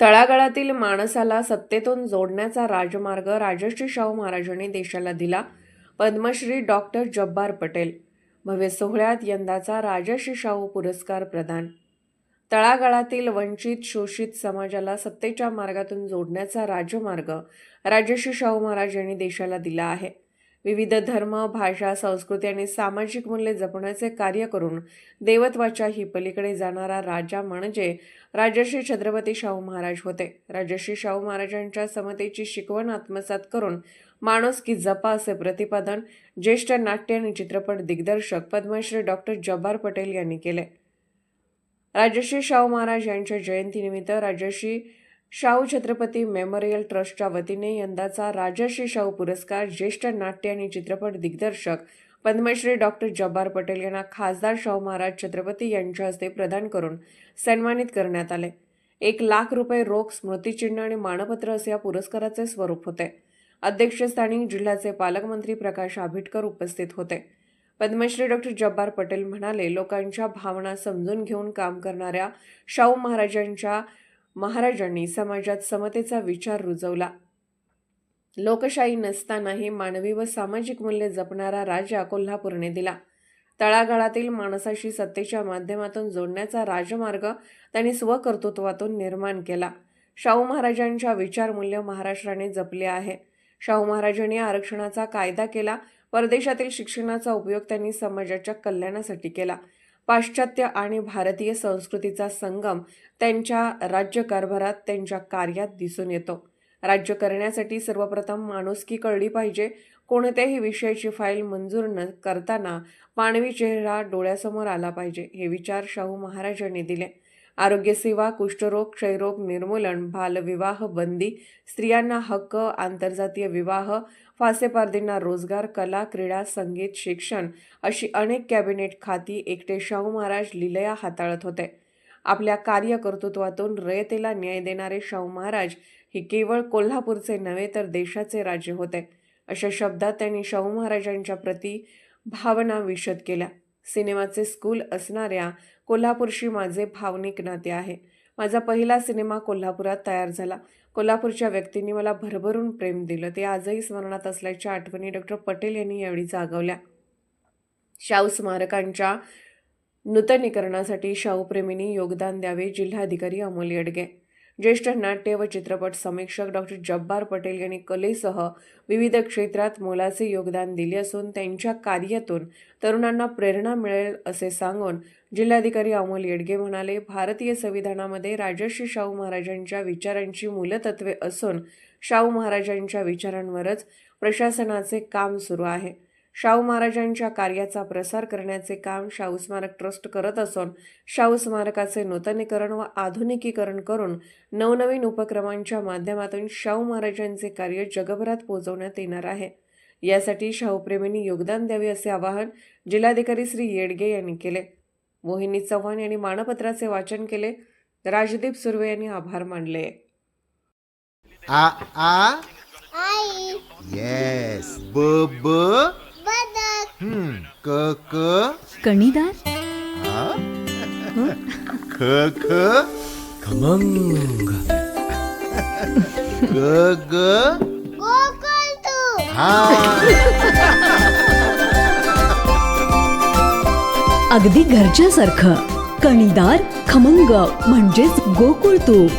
तळागाळातील माणसाला सत्तेतून जोडण्याचा राजमार्ग राजश्री शाहू महाराजांनी देशाला दिला. पद्मश्री डॉक्टर जब्बार पटेल. भव्य सोहळ्यात यंदाचा राजश्री शाहू पुरस्कार प्रदान. तळागाळातील वंचित शोषित समाजाला सत्तेच्या मार्गातून जोडण्याचा राजमार्ग राजश्री शाहू महाराज यांनी देशाला दिला आहे. विविध धर्म भाषा संस्कृती आणि सामाजिक मूल्ये जपण्याचे कार्य करून देवत्वाच्या ही पलीकडे जाणारा राजा म्हणजे राजश्री छत्रपती शाहू महाराज होते. राजश्री शाहू महाराजांच्या समतेची शिकवण आत्मसात करून माणूस की जपा असे प्रतिपादन ज्येष्ठ नाट्य आणि चित्रपट दिग्दर्शक पद्मश्री डॉक्टर जब्बार पटेल यांनी केले. राजश्री शाहू महाराज यांच्या जयंतीनिमित्त राजश्री शाहू छत्रपती मेमोरियल ट्रस्टच्या वतीने यंदाचा राजर्षी शाहू पुरस्कार ज्येष्ठ नाट्य आणि चित्रपट दिग्दर्शक पद्मश्री डॉक्टर जब्बार पटेल यांना खासदार शाहू महाराज छत्रपती यांच्या हस्ते प्रदान करून सन्मानित करण्यात आले. एक लाख रुपये रोख स्मृतिचिन्ह आणि मानपत्र असे या पुरस्काराचे स्वरूप होते. अध्यक्षस्थानी जिल्ह्याचे पालकमंत्री प्रकाश आंबेडकर उपस्थित होते. पद्मश्री डॉक्टर जब्बार पटेल म्हणाले लोकांच्या भावना समजून घेऊन काम करणाऱ्या शाहू महाराजांच्या महाराजांनी समाजात समतेचा विचार रुजवला. लोकशाही नसतानाही मानवी व सामाजिक मूल्य जपणारा राजा कोल्हापूरने दिला. तळागाळातील माणसाशी सत्तेच्या माध्यमातून जोडण्याचा राजमार्ग त्यांनी स्वकर्तृत्वातून निर्माण केला. शाहू महाराजांच्या विचारमूल्य महाराष्ट्राने जपले आहे. शाहू महाराजांनी आरक्षणाचा कायदा केला. परदेशातील शिक्षणाचा उपयोग त्यांनी समाजाच्या कल्याणासाठी केला. पाश्चात्य आणि भारतीय संस्कृतीचा संगम त्यांच्या राज्यकारभारात त्यांच्या कार्यात दिसून येतो. राज्य करण्यासाठी सर्वप्रथम माणुसकी कळली पाहिजे. कोणत्याही विषयाची फाईल मंजूर न करताना मानवी चेहरा डोळ्यासमोर आला पाहिजे हे विचार शाहू महाराजांनी दिले. आरोग्यसेवा कुष्ठरोग क्षयरोग निर्मूलन बालविवाह बंदी स्त्रियांना हक्क आंतरजातीय विवाह फासेपारदींना रोजगार कला क्रीडा संगीत शिक्षण अशी अनेक कॅबिनेट खाती एकटे शाहू महाराज लिलया हाताळत होते. आपल्या कार्यकर्तृत्वातून रयतेला न्याय देणारे शाहू महाराज हे केवळ कोल्हापूरचे नव्हे तर देशाचे राजे होते. अशा शब्दात त्यांनी शाहू महाराजांच्या प्रती भावना विशद केल्या. सिनेमाचे स्कूल असणाऱ्या कोल्हापूरशी माझे भावनिक नाते आहे. माझा पहिला सिनेमा कोल्हापुरात तयार झाला. कोल्हापूरच्या व्यक्तींनी मला भरभरून प्रेम दिलं. ते आजही स्मरणात असल्याच्या आठवणी डॉक्टर पटेल यांनी यावेळी जागवल्या. शाहू स्मारकांच्या नूतनीकरणासाठी शाहूप्रेमींनी योगदान द्यावे जिल्हाधिकारी अमोल येडगे ज्येष्ठ नाट्य व चित्रपट समीक्षक डॉक्टर जब्बार पटेल यांनी कलेसह विविध क्षेत्रात मोलाचे योगदान दिले असून त्यांच्या कार्यातून तरुणांना प्रेरणा मिळेल असे सांगून जिल्हाधिकारी अमोल येडगे म्हणाले भारतीय संविधानामध्ये राजर्षी शाहू महाराजांच्या विचारांची मूलतत्वे असून शाहू महाराजांच्या विचारांवरच प्रशासनाचे काम सुरू आहे. शाहू महाराजांच्या कार्याचा प्रसार करण्याचे काम शाहू स्मारक ट्रस्ट करत असून शाहू स्मारकाचे नूतनीकरण व आधुनिकीकरण करून नवनवीन उपक्रमांच्या माध्यमातून शाहू महाराजांचे कार्य जगभरात पोहोचवण्यात येणार आहे. यासाठी शाहूप्रेमींनी योगदान द्यावे असे आवाहन जिल्हाधिकारी श्री येडगे यांनी केले. मोहिनी चव्हाण यांनी मानपत्राचे वाचन केले. राजदीप सुर्वे यांनी आभार मानले. आ आ? आई. येस ब ब? कणीदार? ख ख खमंग ग ग गोकुळ तू हा अगदी घरच्यासारखं. कणीदार खमंग म्हणजेच गोकुळ तूप.